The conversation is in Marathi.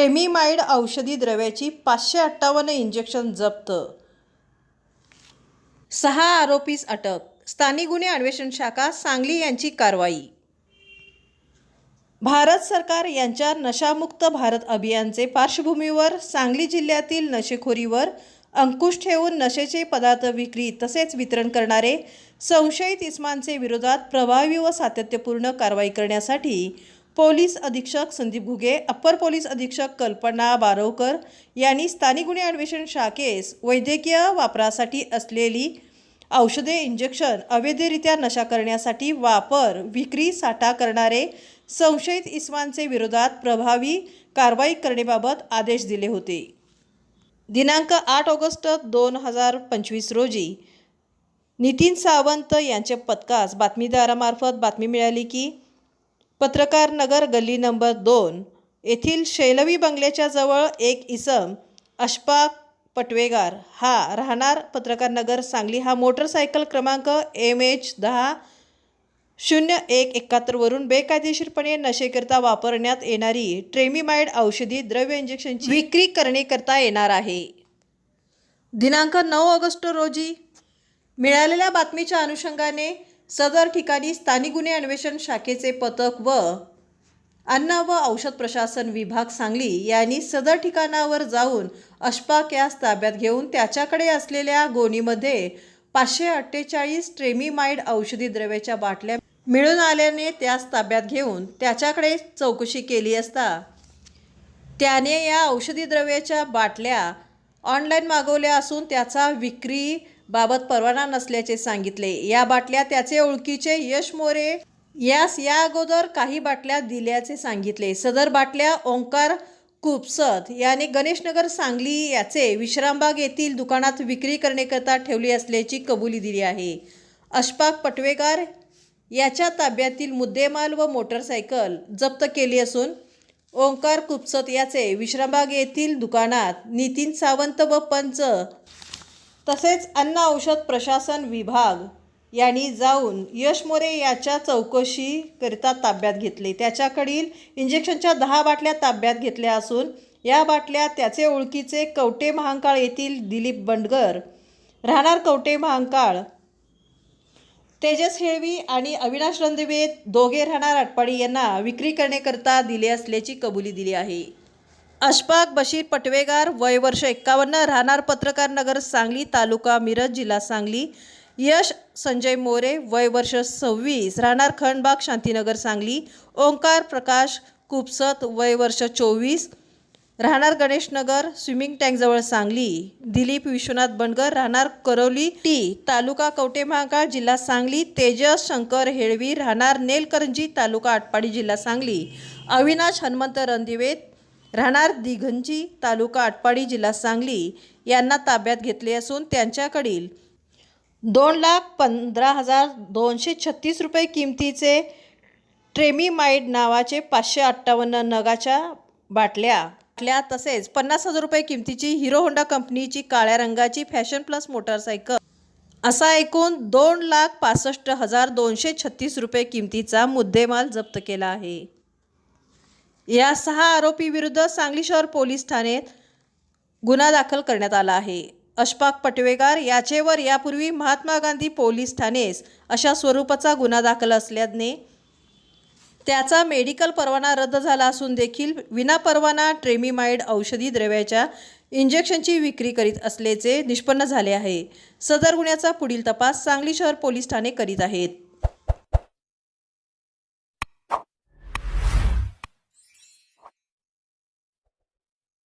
ट्रेमिमाइड औषधी द्रव्याची पाचशे अठ्ठावन्न इंजेक्शन जप्त. सहा आरोपीस अटक. स्थानिक गुन्हे अन्वेषण शाखा सांगली यांची कारवाई. भारत सरकार यांच्या नशामुक्त भारत अभियानचे पार्श्वभूमीवर सांगली जिल्ह्यातील नशेखोरीवर अंकुश ठेवून नशेचे पदार्थ विक्री तसेच वितरण करणारे संशयित इस्मांचे विरोधात प्रभावी व सातत्यपूर्ण कारवाई करण्यासाठी पोलीस अधीक्षक संदीप घुगे अप्पर पोलीस अधीक्षक कल्पना बारवकर यांनी स्थानिक गुन्हे अन्वेषण शाखेस वैद्यकीय वापरासाठी असलेली औषधे इंजेक्शन अवैधरित्या नशा करण्यासाठी वापर विक्री साठा करणारे संशयित इस्मांचे विरोधात प्रभावी कारवाई करण्याबाबत आदेश दिले होते. दिनांक आठ ऑगस्ट दोन हजार पंचवीस रोजी नितीन सावंत यांच्या पथकास बातमीदारामार्फत बातमी मिळाली की पत्रकार नगर गल्ली नंबर दोन येथील शैलवी बंगल्याच्या जवळ एक इसम अशफाक पटवेगार हा राहणार पत्रकार नगर सांगली. हा मोटरसायकल क्रमांक एम एच दहा शून्य एक एकाहत्तरवरून बेकायदेशीरपणे नशेकरता वापरण्यात येणारी ट्रेमिमाइड औषधी द्रव्य इंजेक्शनची विक्री करण्याकरता येणार आहे. दिनांक नऊ ऑगस्ट रोजी मिळालेल्या बातमीच्या अनुषंगाने सदर ठिकाणी स्थानिक गुन्हे अन्वेषण शाखेचे पथक व अन्न व औषध प्रशासन विभाग सांगली यांनी सदर ठिकाणावर जाऊन अशफाक यास ताब्यात घेऊन त्याच्याकडे असलेल्या गोणीमध्ये पाचशे अठ्ठेचाळीस ट्रेमिमाइड औषधी द्रव्याच्या बाटल्या मिळून आल्याने त्यास ताब्यात घेऊन त्याच्याकडे चौकशी केली असता. त्याने या औषधी द्रव्याच्या बाटल्या ऑनलाईन मागवल्या असून त्याचा विक्री बाबत परवाना नसल्याचे सांगितले. या बाटल्या त्याचे ओळखीचे यश मोरे यास या अगोदर काही बाटल्या दिल्याचे सांगितले. सदर बाटल्या ओंकार कुपसत याने गणेशनगर सांगली याचे विश्रामबाग येथील दुकानात विक्री करण्याकरता ठेवली असल्याची कबुली दिली आहे. अशफाक पटवेगार याच्या ताब्यातील मुद्देमाल व मोटरसायकल जप्त केली असून ओंकार कुपसत याचे विश्रामबाग येथील दुकानात नितीन सावंत व पंच तसेच अन्न औषध प्रशासन विभाग यांनी जाऊन यश मोरे याच्या चौकशीकरिता ताब्यात घेतले. त्याच्याकडील इंजेक्शनच्या दहा बाटल्या ताब्यात घेतल्या असून या बाटल्या त्याचे ओळखीचे कवटे महांकाळ येथील दिलीप बंडगर राहणार कवटे महांकाळ तेजस हेळवी आणि अविनाश रणदिवे दोघे राहणार आटपाडी यांना विक्री करण्याकरता दिले असल्याची कबुली दिली आहे. अशफाक बशीर पटवेगार वय वर्ष एक्कावन्न राहणार पत्रकार नगर सांगली तालुका मिरज जिल्हा सांगली. यश संजय मोरे वय वर्ष सव्वीस राहणार खंडबाग शांतीनगर सांगली. ओंकार प्रकाश कुपसत वय वर्ष चोवीस राहणार गणेशनगर स्विमिंग टँकजवळ सांगली. दिलीप विश्वनाथ बंडगर राहणार करवली टी तालुका कवटे महाकाळ जिल्हा सांगली. तेजस शंकर हेळवी राहणार नेलकरंजी तालुका आटपाडी जिल्हा सांगली. अविनाश हनुमंत रणदिवे राहणार दिघंजी तालुका आटपाडी जिल्हा सांगली यांना ताब्यात घेतले असून त्यांच्याकडील दोन लाख पंधरा हजार दोनशे छत्तीस रुपये किमतीचे ट्रेमिमाइड नावाचे पाचशे अठ्ठावन्न नगाच्या बाटल्या बाटल्या तसेच पन्नास हजार रुपये किमतीची हिरो होंडा कंपनीची काळ्या रंगाची फॅशन प्लस मोटारसायकल. असा एकूण दोन लाख पासष्ट हजार दोनशे छत्तीस रुपये किमतीचा मुद्देमाल जप्त केला आहे. या सहा आरोपी विरुद्ध सांगली शहर पोलीस ठाण्यात गुन्हा दाखल करण्यात आला आहे. अशफाक पटवेगार याचेवर यापूर्वी महात्मा गांधी पोलीस ठाणेस अशा स्वरूपाचा गुन्हा दाखल असल्याने त्याचा मेडिकल परवाना रद्द झाला असून देखील विनापरवाना ट्रेमिमाइड औषधी द्रव्याच्या इंजेक्शनची विक्री करीत असल्याचे निष्पन्न झाले आहे. सदर गुन्ह्याचा पुढील तपास सांगली शहर पोलीस ठाणे करीत आहेत.